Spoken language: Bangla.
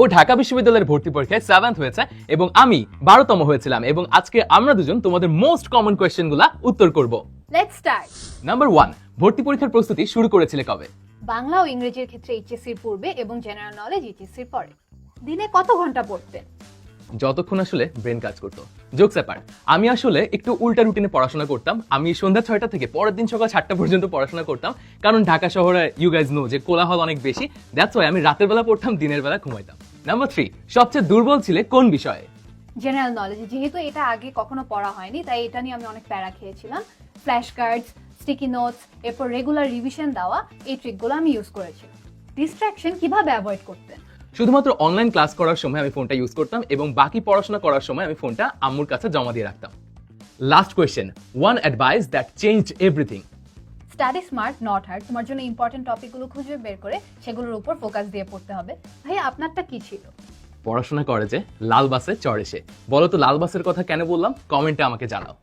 ও ঢাকা বিশ্ববিদ্যালয়ের ভর্তি পরীক্ষায় সেভেন্থ হয়েছে এবং আমি বারোতম হয়েছিলাম এবং আজকে আমরা দুজন তোমাদের মোস্ট কমন কোয়েশ্চেনগুলা উত্তর করব। লেটস স্টার্ট নাম্বার ওয়ান ভর্তি পরীক্ষার প্রস্তুতি শুরু করেছিলে কবে? বাংলা ও ইংরেজির ক্ষেত্রে এইচএসসির পূর্বে এবং জেনারেল নলেজ এইচএসসির পরে। দিনে কত ঘণ্টা পড়তেন? যতক্ষণ আসলে ব্রেন কাজ করতো। জোকস অ্যাপার্ট আমি আসলে একটু উল্টা রুটিনে পড়াশোনা করতাম। আমি সন্ধ্যা ছয়টা থেকে পরের দিন সকাল সাতটা পর্যন্ত পড়াশোনা করতাম। কারণ ঢাকা শহরে ইউ গাইজ নো যে কোলাহল অনেক বেশি দ্যাটস ওয়াই আমি রাতের বেলা পড়তাম দিনের বেলা ঘুমাইতাম। নাম্বার থ্রি সবচেয়ে দুর্বল ছিলে কোন বিষয়ে? জেনারেল নলেজ যেহেতু এটা আগে কখনো পড়া হয়নি তাই এটা নিয়ে আমি অনেক প্যারা খেয়েছিলাম। ফ্ল্যাশ কার্ডস স্টিকি নোটস এরপর রেগুলার রিভিশন দেওয়া এই ট্রিকগুলো আমি ইউজ করেছিলাম ডিস্ট্রাকশন কীভাবে অ্যাভয়েড করতেন শুধুমাত্র অনলাইন ক্লাস করার সময় আমি ফোনটা ইউজ করতাম এবং বাকি পড়াশোনা করার সময় আমি ফোনটা আম্মুর কাছে জমা দিয়ে রাখতাম। Last question one advice that change everything study smart not hard তোমার জন্য ইম্পর্টেন্ট টপিকগুলো খুঁজে বের করে সেগুলোর উপর ফোকাস দিয়ে পড়তে হবে। ভাই আপনারটা কি ছিল? পড়াশোনা করে যে লাল বাসে চড়ে সে। বলো তো, লাল বাসের কথা কেন বললাম? কমেন্টে আমাকে জানাও।